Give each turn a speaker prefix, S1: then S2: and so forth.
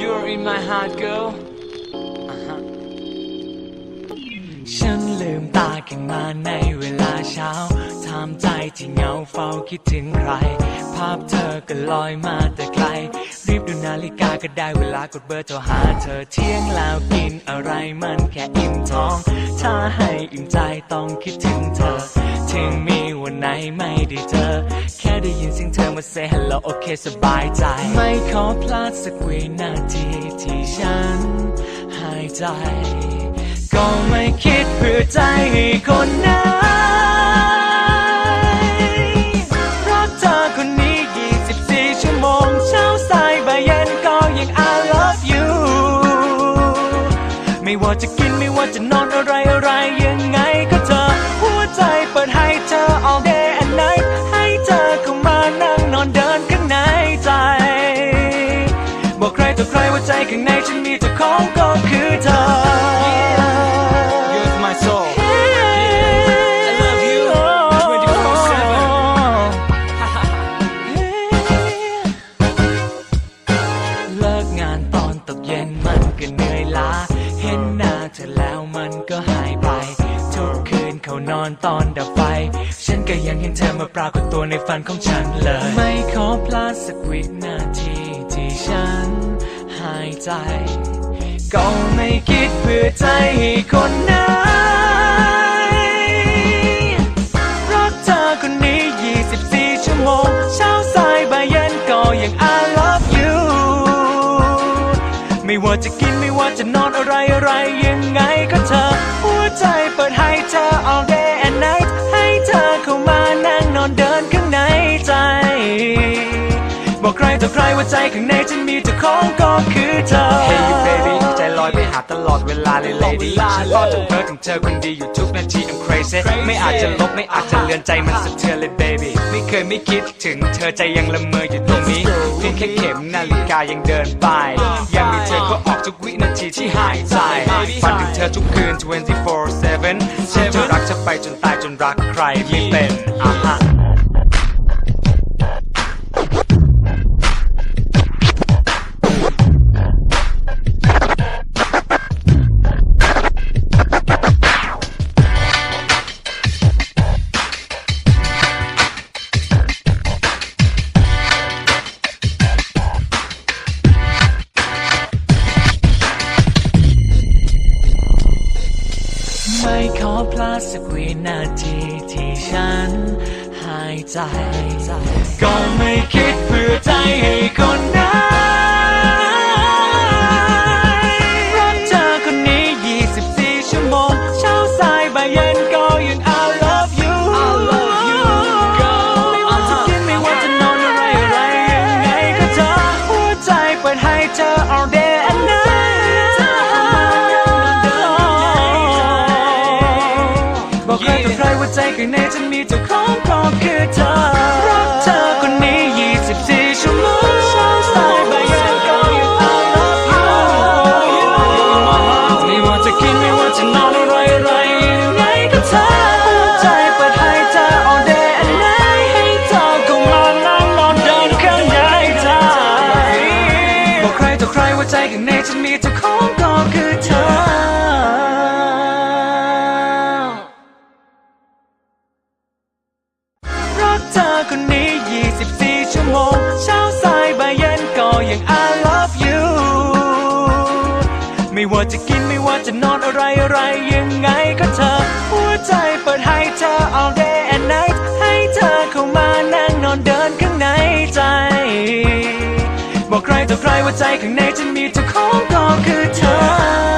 S1: You're in my heart, girl. ฉันลืมตาขึ้นมาในเวลาเช้าทำใจที่เหงาเฝ้าคิดถึงใคร ภาพเธอก็ลอยมาแต่ไกล บดูนาฬิกาก็ได้เวลากดเบอร์โทรหาเธอเที่ยงแล้วกินอะไรมันแค่อิ่มท้อง ถ้าให้อิ่มใจต้องคิดถึงเธอ ถึงมีวันไหนไม่ได้เจอ แค่ได้ยินเสียงเธอมา say hello โอเคสบายใจ ไม่ขอพลาดสักวินาทีที่ฉันหายใจ ก็ไม่คิดเพื่อใจให้คนไหน ว่าจะกินไม่ว่าจะนอนอะไรอะไรยังไงก็เธอ หัวใจเปิดให้เธอ all day and night ให้เธอเข้ามานั่งนอนเดินข้างในใจ บอกใครต่อใครว่าใจข้างในฉันมีแต่ของก็คือานอนตอนดับไฟ ฉันก็ยังเห็นเธอมาปรากฏตัวในฝันของฉันเลย ไม่ขอพลาดสักวินาทีที่ฉันหายใจ ก็ไม่คิดเพื่อใจให้คนนั้น ว่าจะกินไม่ว่าจะนอนอะไรอะไรยังไงก็เธอ หัวใจเปิดให้เธอ all day and night ให้เธอเข้ามานั่งนอนเดินข้างในใจ บอกใครต่อใครว่าใจข้างในฉันมีเจ้าของก็คือเธอ
S2: Hey you baby อยไปหาตลอดเวลาเลย lady ฉันรอจนเธอถึงเธอคนดีอยู่ทุกนาที I'm crazy ไม่อาจจะลบไม่อาจจะเลือนใจมันสะเทือนเลย baby ไม่เคยไม่คิดถึงเธอใจยังละเมออยู่ตรงนี้เพียงแค่เข็มนาฬิกายังเดินไปยังมีเธอก็ออกทุกวินาทีที่หายใจฝันถึงเธอทุกคืน 24/7 ฉันจะรักเธอไปจนตายจนรักใครไม่เป็นอะฮะ
S1: ไม่ขอพลาดสักวินาทีที่ฉันหายใจ ก็ไม่คิดเพื่อใจให้ ใจข้างในฉันมีเจ้าของก็คือเธอ รักเธอคนนี้ 24 ชั่วโมงชาสายบ่ายเย็นก็ยัง I love you ไม่ว่าจะกินไม่ว่าจะนอนอะไรอะไรยังไงก็เธอหัวใจเปิดให้เธอ all day and night ให้เธอเข้ามานั่งนอนเดินข้างในใจบอกใครต่อใครว่าใจข้างในฉันมีเจ้าของ ธอคนนี้ 24 ชั่วโมง เช้าสายบ่ายเย็นก็ยัง I love you ไม่ว่าจะกินไม่ว่าจะนอนอะไรอะไรยังไงก็เธอ หัวใจเปิดให้เธอ all day and night ให้เธอเข้ามานั่งนอนเดินข้างในใจ บอกใครต่อใครว่าใจข้างในฉันมีเจ้าของก็คือเธอ